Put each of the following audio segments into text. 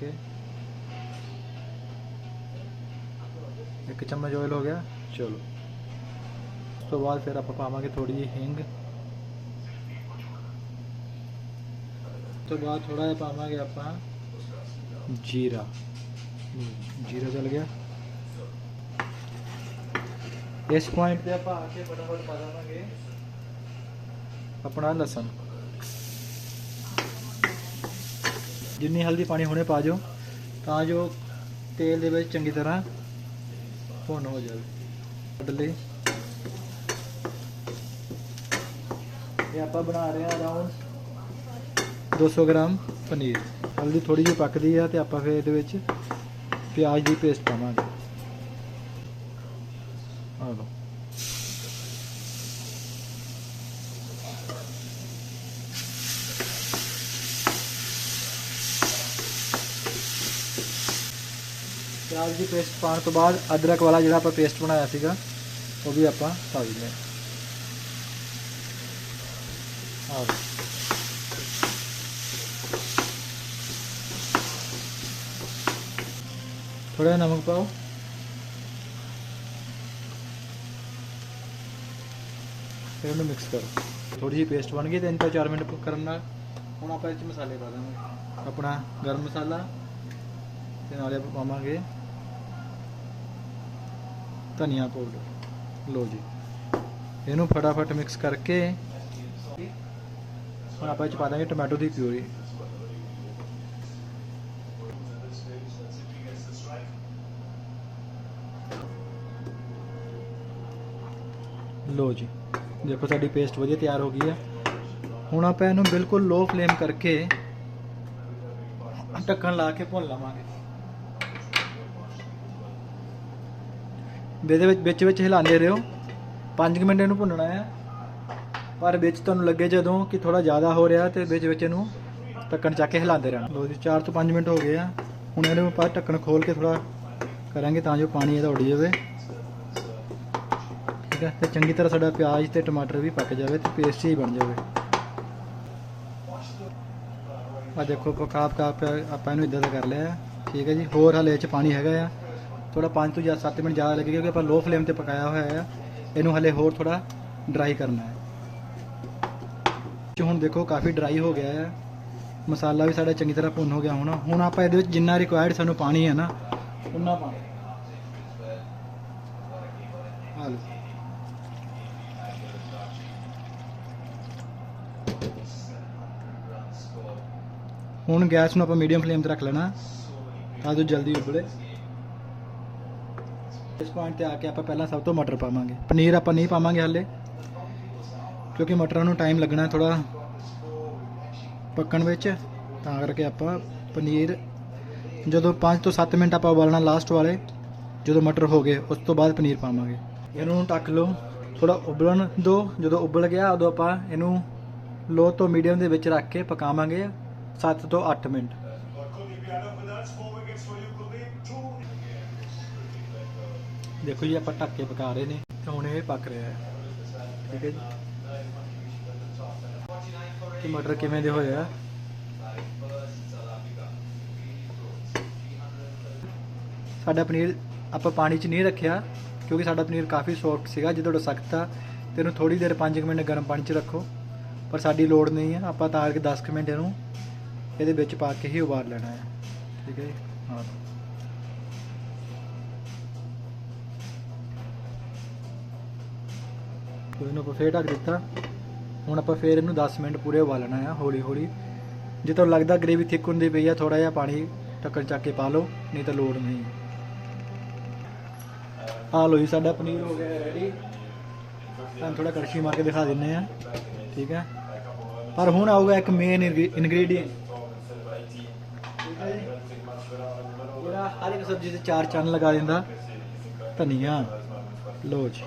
के एक चम्मच ऑयल हो गया चलो ਉਸ ਤੋਂ ਬਾਅਦ ਫਿਰ ਆਪਾਂ ਪਾਵਾਂਗੇ ਥੋੜੀ ਜਿਹੀ ਹਿੰਗ। ਤੋਂ ਬਾਅਦ ਥੋੜਾ ਜਿਹਾ ਪਾਵਾਂਗੇ ਆਪਾਂ ਜੀਰਾ। ਜੀਰਾ ਚਲ ਗਿਆ। ਇਸ ਪੁਆਇੰਟ ਤੇ ਆਪਾਂ ਆ ਕੇ ਫਟਾਫਟ ਪਾ ਦਾਂਗੇ ਆਪਣਾ ਲਸਣ। ਜਿੰਨੀ ਹਲਦੀ ਪਾਣੀ ਹੁਣੇ ਪਾ ਜਾਓ, ਤਾਂ ਜੋ ਤੇਲ ਦੇ ਵਿੱਚ ਚੰਗੀ ਤਰ੍ਹਾਂ ਭੁੰਨ ਹੋ ਜਾਵੇ। ਕੱਢ ਲਈ ਇਹ ਆਪਾਂ ਬਣਾ ਰਹੇ ਹਾਂ ਅਰਾਊਂਡ 200 ਗ੍ਰਾਮ ਪਨੀਰ। ਹਲਦੀ ਥੋੜੀ ਜਿਹੀ ਪੱਕਦੀ ਆ ਤੇ ਆਪਾਂ ਫਿਰ ਇਹਦੇ ਵਿੱਚ ਪਿਆਜ਼ ਦੀ ਪੇਸਟ ਪਾਵਾਂਗੇ। ਆ ਲਓ। ਪਿਆਜ਼ ਦੀ ਪੇਸਟ ਪਾਉਣ ਤੋਂ ਬਾਅਦ ਅਦਰਕ ਵਾਲਾ ਜਿਹੜਾ ਆਪਾਂ ਪੇਸਟ ਬਣਾਇਆ ਸੀਗਾ, ਉਹ ਵੀ ਆਪਾਂ ਪਾ ਦਿੰਦੇ ਹਾਂ। ਆ ਥੋੜਾ ਜਿਹਾ ਨਮਕ ਪਾਓ। ਫਿਰ ਉਹਨੂੰ ਮਿਕਸ ਕਰੋ। ਥੋੜੀ ਜਿਹੀ ਪੇਸਟ ਬਣ ਗਈ, ਤਿੰਨ ਤੋਂ 4 ਮਿੰਟ ਕਰਨ ਨਾਲ। ਹੁਣ ਆਪਾਂ ਇਹ 'ਚ ਮਸਾਲੇ ਪਾ ਦਾਂਗੇ। ਆਪਣਾ ਗਰਮ ਮਸਾਲਾ, ਤੇ ਨਾਲੇ ਆਪਾਂ ਪਾਵਾਂਗੇ ਧਨੀਆ ਪਾਊਡਰ। ਲੋ ਜੀ। ਇਹਨੂੰ ਫਟਾਫਟ ਮਿਕਸ ਕਰਕੇ ਹੁਣ ਆਪਾਂ 'ਚ ਪਾ ਦਾਂਗੇ ਟੋਮੈਟੋ ਦੀ ਪਿਊਰੀ। ਲੋ ਜੀ। ਦੇਖੋ ਸਾਡੀ ਪੇਸਟ ਵਧੀਆ ਤਿਆਰ ਹੋ ਗਈ ਹੈ ਹੁਣ ਆਪਾਂ ਇਹਨੂੰ ਬਿਲਕੁਲ ਲੋ ਫਲੇਮ ਕਰਕੇ ਢੱਕਣ ਲਾ ਕੇ ਭੁੰਨ ਲਵਾਂਗੇ। ਇਹਦੇ ਵਿੱਚ ਵਿੱਚ ਵਿੱਚ ਹਿਲਾਉਂਦੇ ਰਹੋ। 5 ਮਿੰਟ ਇਹਨੂੰ ਭੁੰਨਣਾ ਹੈ। ਪਰ ਵਿੱਚ ਤੁਹਾਨੂੰ ਲੱਗੇ ਜਦੋਂ ਕਿ ਥੋੜਾ ਜ਼ਿਆਦਾ ਹੋ ਰਿਹਾ ਤੇ ਵਿੱਚ ਵਿੱਚ ਇਹਨੂੰ ਢੱਕਣ ਚੱਕ ਕੇ ਹਿਲਾਉਂਦੇ ਰਹਿਣਾ। ਲੋ ਜੀ 4 ਤੋਂ 5 ਮਿੰਟ ਹੋ ਗਏ ਆ। ਹੁਣ ਇਹਨੂੰ ਆਪਾਂ ਢੱਕਣ ਖੋਲ ਕੇ ਥੋੜਾ ਕਰਾਂਗੇ ਤਾਂ ਜੋ ਪਾਣੀ ਇਹਦਾ ਉੱਡ ਜਾਵੇ। ਠੀਕ ਹੈ, ਤੇ ਚੰਗੀ ਤਰ੍ਹਾਂ ਸਾਡਾ ਪਿਆਜ਼ ਤੇ ਟਮਾਟਰ ਵੀ ਪੱਕ ਜਾਵੇ ਤੇ ਪੇਸਟ ਹੀ ਬਣ ਜਾਵੇ। ਆ ਦੇਖੋ ਪਕਾ ਪਕਾ ਆਪਾਂ ਇਹਨੂੰ ਇਦਾਂ ਦਾ ਕਰ ਲਿਆ। ਠੀਕ ਹੈ ਜੀ, ਹੋਰ ਹਲੇ ਇਹ ਚ ਪਾਣੀ ਹੈਗਾ ਆ। ਥੋੜਾ 5 ਤੋਂ ਜਾਂ 7 ਮਿੰਟ ਜ਼ਿਆਦਾ ਲੱਗੇਗਾ ਕਿਉਂਕਿ ਆਪਾਂ ਲੋ ਫਲੇਮ ਤੇ ਪਕਾਇਆ ਹੋਇਆ ਹੈ ਇਹਨੂੰ ਹਲੇ ਹੋਰ ਥੋੜਾ ਡਰਾਈ ਕਰਨਾ ਹੈ। ਹੁਣ ਦੇਖੋ ਕਾਫੀ ਡਰਾਈ ਹੋ ਗਿਆ ਹੈ ਮਸਾਲਾ ਵੀ ਸਾਡਾ ਚੰਗੀ ਤਰ੍ਹਾਂ ਭੁੰਨ ਹੋ ਗਿਆ ਹੁਣ। ਹੁਣ ਆਪਾਂ ਇਹਦੇ ਵਿੱਚ ਜਿੰਨਾ ਰਿਕੁਆਇਰਡ ਸਾਨੂੰ ਪਾਣੀ ਹੈ ਨਾ, ਉਨਾ ਪਾਣੀ। ਆ ਹੁਣ ਗੈਸ ਨੂੰ ਆਪਾਂ ਮੀਡੀਅਮ ਫਲੇਮ ਤੇ ਰੱਖ ਲੈਣਾ। ਤਾਂ ਜੋ ਜਲਦੀ ਉਬਲੇ। ਇਸ ਪੁਆਇੰਟ ਤੇ ਆ ਕੇ ਆਪਾਂ ਪਹਿਲਾਂ ਸਭ ਤੋਂ ਮਟਰ ਪਾਵਾਂਗੇ। ਪਨੀਰ ਆਪਾਂ ਨਹੀਂ ਪਾਵਾਂਗੇ ਹਾਲੇ, ਕਿਉਂਕਿ ਮਟਰਾਂ ਨੂੰ ਟਾਈਮ ਲੱਗਣਾ ਥੋੜਾ ਪੱਕਣ ਵਿੱਚ। ਤਾਂ ਕਰਕੇ ਆਪਾਂ ਪਨੀਰ, ਜਦੋਂ 5 ਤੋਂ 7 ਮਿੰਟ ਆਪਾਂ ਉਬਾਲਣਾ ਲਾਸਟ ਵਾਲੇ, ਜਦੋਂ ਮਟਰ ਹੋ ਗਏ, ਉਸ ਤੋਂ ਬਾਅਦ ਪਨੀਰ ਪਾਵਾਂਗੇ। ਇਹਨੂੰ ਢੱਕ ਲਓ ਥੋੜਾ ਉਬਲਣ ਦਿਓ। ਜਦੋਂ ਉਬਲ ਗਿਆ, ਉਦੋਂ ਆਪਾਂ ਇਹਨੂੰ ਲੋ ਤੋਂ ਮੀਡੀਅਮ ਦੇ ਵਿੱਚ ਰੱਖ ਕੇ ਪਕਾਵਾਂਗੇ 7 ਤੋਂ 8 ਮਿੰਟ। ਦੇਖੋ ਜੀ, ਆਪਾਂ ਢੱਕ ਕੇ ਪਕਾ ਰਹੇ ਨੇ। ਤੇ ਹੁਣ ਇਹ ਪੱਕ ਰਿਹਾ ਹੈ। ਠੀਕ ਹੈ ਜੀ। ਤੇ ਮਟਰ ਕਿਵੇਂ ਦੇ ਹੋਏ ਆ? ਸਾਡਾ ਪਨੀਰ ਆਪਾਂ ਪਾਣੀ 'ਚ ਨਹੀਂ ਰੱਖਿਆ, ਕਿਉਂਕਿ ਸਾਡਾ ਪਨੀਰ ਕਾਫੀ ਸੌਫਟ ਸੀਗਾ ਜੇ ਤੁਹਾਡਾ ਸਖਤ ਆ। ਤੇ ਇਹਨੂੰ ਥੋੜੀ ਦੇਰ 5 ਮਿੰਟ ਗਰਮ ਪਾਣੀ 'ਚ ਰੱਖੋ। ਪਰ ਸਾਡੀ ਲੋੜ ਨਹੀਂ ਹੈ ਆਪਾਂ ਤਾਂ ਕਰਕੇ 10 ਕੁ ਮਿੰਟ ਇਹਨੂੰ ਇਹਦੇ ਵਿੱਚ ਪਾ ਕੇ ਹੀ ਉਬਾਲ ਲੈਣਾ ਹੈ। ਠੀਕ ਹੈ ਜੀ। ਹਾਂ। ਤੇ ਇਹਨੂੰ ਆਪਾਂ ਫੇਰ ਢੱਕ ਦਿੱਤਾ। ਹੁਣ ਆਪਾਂ ਫੇਰ ਇਹਨੂੰ 10 ਮਿੰਟ ਪੂਰੇ ਉਬਾਲਣਾ ਆ, ਹੌਲੀ ਹੌਲੀ। ਜੇ ਤੁਹਾਨੂੰ ਲੱਗਦਾ ਗ੍ਰੇਵੀ ਥਿਕ ਹੁੰਦੀ ਪਈ ਆ ਥੋੜਾ ਜਿਹਾ ਪਾਣੀ ਢੱਕਣ ਚੱਕ ਕੇ ਪਾ ਲਓ, ਨਹੀਂ ਤਾਂ ਲੋੜ ਨਹੀਂ। ਆ ਲੋ ਜੀ, ਸਾਡਾ ਪਨੀਰ ਹੋ ਗਿਆ ਰੈਡੀ ਤੁਹਾਨੂੰ ਥੋੜਾ ਕੜਛੀ ਮਾਰ ਕੇ ਦਿਖਾ ਦਿੰਨੇ ਆ। ਠੀਕ ਹੈ ਪਰ ਹੁਣ ਆਊਗਾ ਇੱਕ ਮੇਨ ਇਨਗਰੀਡੀਅੰਟ ਜਿਹੜਾ ਹਰ ਇੱਕ ਸਬਜ਼ੀ ਤੇ ਚਾਰ ਚੰਨ ਲਗਾ ਦਿੰਦਾ ਧਨੀਆ। ਲੋ ਜੀ।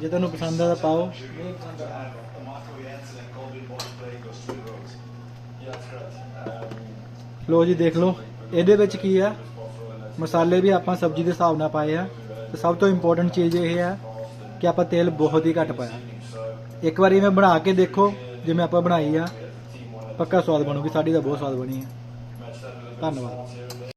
ਜੇ ਤੁਹਾਨੂੰ ਪਸੰਦ ਆ ਤਾਂ ਪਾਓ। ਨਹੀਂ ਪਸੰਦ ਆ ਲੋ ਜੀ ਦੇਖ ਲਓ। ਇਹਦੇ ਵਿੱਚ ਕੀ ਆ? ਮਸਾਲੇ ਵੀ ਆਪਾਂ ਸਬਜ਼ੀ ਦੇ ਹਿਸਾਬ ਨਾਲ ਪਾਏ ਆ। ਤੇ ਸਭ ਤੋਂ ਇੰਪੋਰਟੈਂਟ ਚੀਜ਼ ਇਹ ਹੈ ਕਿ ਆਪਾਂ ਤੇਲ ਬਹੁਤ ਹੀ ਘੱਟ ਪਾਇਆ। ਇੱਕ ਵਾਰੀ ਮੈਂ ਬਣਾ ਕੇ ਦੇਖੋ ਜਿਵੇਂ ਆਪਾਂ ਬਣਾਈ ਆ ਪੱਕਾ ਸਵਾਦ ਬਣੂਗੀ ਸਾਡੀ ਤਾਂ ਬਹੁਤ ਸਵਾਦ ਬਣੀ ਹੈ ਧੰਨਵਾਦ।